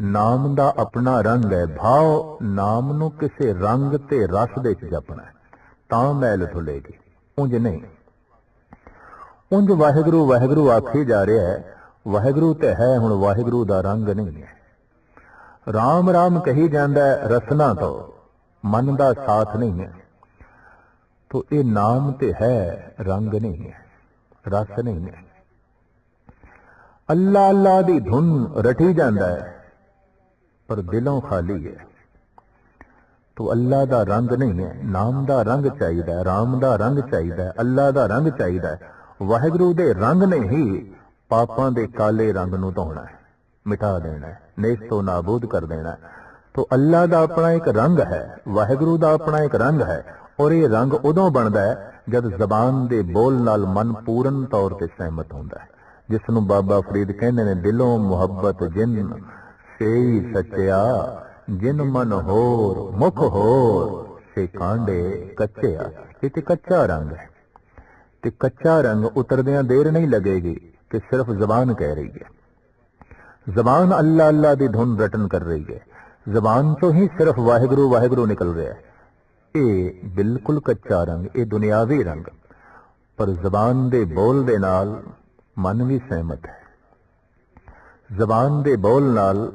ਨਾਮ ਦਾ ਆਪਣਾ ਰੰਗ ਹੈ, ਭਾਵ ਨਾਮ ਨੂੰ ਕਿਸੇ ਰੰਗ ਤੇ ਰਸ ਦੇ ਚ ਜਪਣਾ ਤਾਂ ਮੈਲ ਧੁਲੇਗੀ ਉਂਝ ਨਹੀਂ। ਉਂਝ ਵਾਹਿਗੁਰੂ ਵਾਹਿਗੁਰੂ ਆਖੀ ਜਾ ਰਿਹਾ ਹੈ, ਵਾਹਿਗੁਰੂ ਤੇ ਹੈ ਹੁਣ ਵਾਹਿਗੁਰੂ ਦਾ ਰੰਗ ਨਹੀਂ ਹੈ। ਰਾਮ ਰਾਮ ਕਹੀ ਜਾਂਦਾ ਹੈ, ਰਸਨਾ ਤੋਂ, ਮਨ ਦਾ ਸਾਥ ਨਹੀਂ ਹੈ। ਤੋ ਇਹ ਨਾਮ ਤੇ ਹੈ, ਰੰਗ ਨਹੀਂ ਹੈ, ਰਸ ਨਹੀਂ ਹੈ। ਅੱਲਾ ਅੱਲਾ ਦੀ ਧੁਨ ਰਟੀ ਜਾਂਦਾ ਹੈ। ਪਰ ਦਿਲੋਂ ਖਾਲੀ ਹੈ। ਤੋ ਅੱਲਾ ਦਾ ਰੰਗ ਨਹੀਂ ਹੈ, ਨਾਮ ਦਾ ਰੰਗ ਚਾਹੀਦਾ ਹੈ ਰਾਮ ਦਾ ਰੰਗ ਚਾਹੀਦਾ ਹੈ ਅੱਲਾ ਦਾ ਰੰਗ ਚਾਹੀਦਾ ਹੈ। ਵਾਹਿਗੁਰੂ ਦੇ ਰੰਗ ਨੇ ਹੀ ਪਾਪਾਂ ਦੇ ਕਾਲੇ ਰੰਗ ਨੂੰ ਧੋਣਾ ਹੈ, ਮਿਟਾ ਦੇਣਾ ਹੈ ਨੇਸ ਤੋਂ ਨਾਬੂਦ ਕਰ ਦੇਣਾ ਹੈ। ਤੋ ਅੱਲਾ ਦਾ ਆਪਣਾ ਇੱਕ ਰੰਗ ਹੈ, ਵਾਹਿਗੁਰੂ ਦਾ ਆਪਣਾ ਇੱਕ ਰੰਗ ਹੈ, ਔਰ ਇਹ ਰੰਗ ਉਦੋਂ ਬਣਦਾ ਹੈ ਜਦ ਜ਼ਬਾਨ ਦੇ ਬੋਲ ਨਾਲ ਮਨ ਪੂਰਨ ਤੌਰ ਤੇ ਸਹਿਮਤ ਹੁੰਦਾ ਹੈ। ਜਿਸ ਨੂੰ ਬਾਬਾ ਫਰੀਦ ਕਹਿੰਦੇ ਨੇ, ਦਿਲੋਂ ਮੁਹੱਬਤ ਜਿੰਨ ਸੇਈ ਸੱਚਿਆ, ਜਿਨ ਮਨ ਹੋਰ, ਮੁਖ ਹੋਰ, ਸੇ ਕਾਂਡੇ ਕੱਚਿਆ ਇਹ ਤੇ ਕੱਚਾ ਰੰਗ ਹੈ। ਤੇ ਕੱਚਾ ਰੰਗ ਉਤਰਦਿਆਂ ਦੇਰ ਨਹੀਂ ਲੱਗੇਗੀ ਕਿ ਸਿਰਫ ਜ਼ਬਾਨ ਕਹਿ ਰਹੀ ਹੈ। ਜ਼ਬਾਨ ਅੱਲਾ ਅੱਲਾ ਦੀ ਧੁਨ ਰਟਨ ਕਰ ਰਹੀ ਹੈ। ਜ਼ਬਾਨ ਤੋਂ ਹੀ ਸਿਰਫ ਵਾਹਿਗੁਰੂ ਵਾਹਿਗੁਰੂ ਨਿਕਲ ਰਿਹਾ ਹੈ। ਇਹ ਬਿਲਕੁਲ ਕੱਚਾ ਰੰਗ, ਇਹ ਦੁਨਿਆਵੀ ਰੰਗ। ਪਰ ਜ਼ਬਾਨ ਦੇ ਬੋਲ ਦੇ ਨਾਲ ਮਨ ਵੀ ਸਹਿਮਤ ਹੈ। ਜ਼ਬਾਨ ਦੇ ਬੋਲ ਨਾਲ